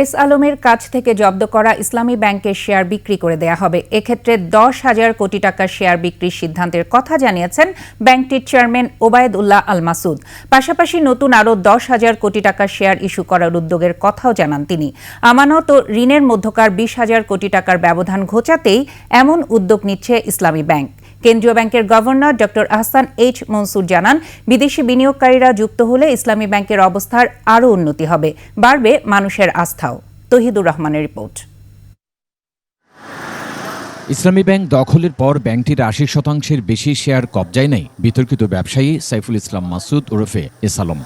S আলমের কাছ থেকে জব্দ করা ইসলামী ব্যাংকের শেয়ার বিক্রি করে দেয়া হবে। এক্ষেত্রে দশ হাজার কোটি টাকার শেয়ার বিক্রির সিদ্ধান্তের কথা জানিয়েছেন ব্যাংকটির চেয়ারম্যান ওবায়দুল্লাহ আল মাসুদ। পাশাপাশি নতুন আরও দশ হাজার কোটি টাকার শেয়ার ইস্যু করার উদ্যোগের কথাও জানান তিনি। আমানত ও ঋণের মধ্যকার বিশ হাজার কোটি টাকার ব্যবধান ঘোচাতেই এমন উদ্যোগ নিচ্ছে ইসলামী ব্যাংক। কেন্দ্রীয় ব্যাংকের governor doctor Ahsan H Mansur জানান, বিদেশি বিনিয়োগকারীরা যুক্ত হলে ইসলামী ব্যাংকের অবস্থার আরও উন্নতি হবে, বাড়বে মানুষের আস্থাও। তহিদুর রহমানের রিপোর্ট। ইসলামী ব্যাংক দখলের পর ব্যাংকটির আশি শতাংশের বেশি শেয়ার কবজায় নেই, বিতর্কিত ব্যবসায়ী সাইফুল ইসলাম মাসুদ ওরফে এসালম।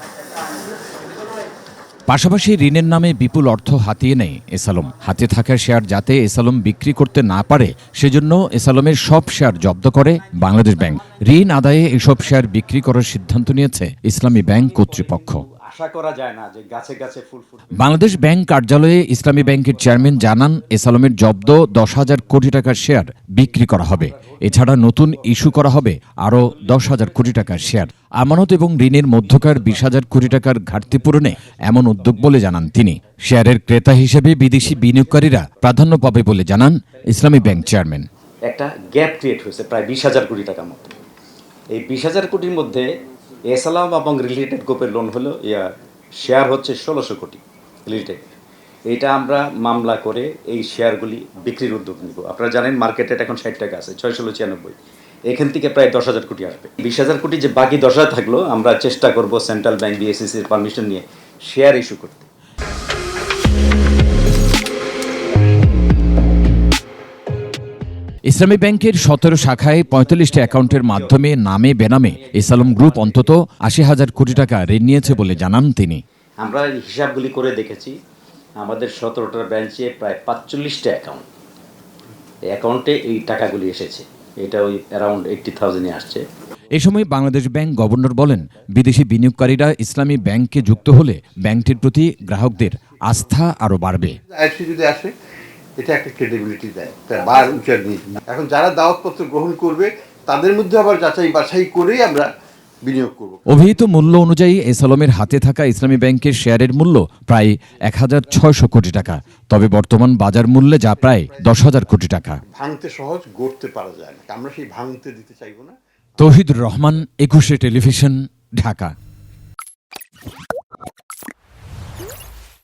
পাশাপাশি ঋণের নামে বিপুল অর্থ হাতিয়ে নেয় এসালম। হাতে থাকা শেয়ার যাতে এসালম বিক্রি করতে না পারে, সেজন্য এসালমের সব শেয়ার জব্দ করে বাংলাদেশ ব্যাংক। ঋণ আদায়ে এসব শেয়ার বিক্রি করার সিদ্ধান্ত নিয়েছে ইসলামী ব্যাংক কর্তৃপক্ষ। আশা করা যায় না যে গাছে গাছে ফুল ফুটবে। বাংলাদেশ ব্যাংক কার্যালয়ে ইসলামী ব্যাংকের চেয়ারম্যান জানান এসালমের জব্দ দশ হাজার কোটি টাকার শেয়ার বিক্রি করা হবে। এছাড়া নতুন ইস্যু করা হবে আরও দশ হাজার কোটি টাকার শেয়ার। আমানত এবং ঋণের মধ্যকার বিশ হাজার কোটি টাকার ঘাটতি পূরণে এমন উদ্যোগ বলে জানান তিনি। শেয়ারের ক্রেতা হিসেবে বিদেশি বিনিয়োগকারীরা প্রাধান্য পাবে বলে জানান ইসলামী ব্যাংক চেয়ারম্যান। একটা গ্যাপ ক্রিয়েট হয়েছে প্রায় বিশ হাজার কোটি টাকার মতো এই বিশ হাজার কোটির মধ্যে এসালাম এবং রিলেটেড গ্রুপের লোন হলো শেয়ার হচ্ছে ষোলোশো কোটি রিলেটেড এটা আমরা মামলা করে এই শেয়ারগুলি বিক্রির উদ্যোগ নিব। আপনারা জানেন মার্কেটে এখন ষাট টাকা আছে ছয় ষোলো ছিয়ানব্বই। এখান থেকে প্রায় দশ হাজার কোটি আসবে। বিশ হাজার কোটি যে বাকি দশ হাজার থাকল, আমরা চেষ্টা করব সেন্ট্রাল ব্যাংক বিএসসিসির পারমিশন নিয়ে শেয়ার ইস্যু করতে। ইসলামী ব্যাংকের সতেরো শাখায় পঁয়তাল্লিশটি অ্যাকাউন্টের মাধ্যমে নামে বেনামে ইসলাম গ্রুপ অন্তত আশি হাজার কোটি টাকা ঋণ নিয়েছে বলে জানান তিনি। আমরা হিসাবগুলি করে দেখেছি আমাদের সতেরোটা ব্রাঞ্চে প্রায় পাঁচচল্লিশটা অ্যাকাউন্ট। অ্যাকাউন্টে এই টাকাগুলি এসেছে এটা ওই অ্যারাউন্ড এইট্টি থাউজেন্ডে আসছে। এ সময় বাংলাদেশ ব্যাংক গভর্নর বলেন বিদেশি বিনিয়োগকারীরা ইসলামী ব্যাংকে যুক্ত হলে ব্যাংকটির প্রতি গ্রাহকদের আস্থা আরও বাড়বে। আইসি যদি আসে এটা একটা ক্রেডিবিলিটি দেয়। তার বার উঁচা নিয়ে। এখন যারা দাওয়াতপত্র গ্রহণ করবে তাদের মধ্যে আবার যাচাই বাছাই করেই আমরা বিনিয়োগ করব। অভিহিত মূল্য অনুযায়ী এসালমের হাতে থাকা ইসলামী ব্যাংকের শেয়ারের মূল্য প্রায় এক হাজার ছয়শো কোটি টাকা। তবে বর্তমান বাজার মূল্যে যা প্রায় দশ হাজার কোটি টাকা। ভাঙতে সহজ গড়তে পারা যায় না। আমরা সেই ভাঙতে দিতে চাইব না। তৌহিদুর রহমান একুশে টেলিভিশন ঢাকা।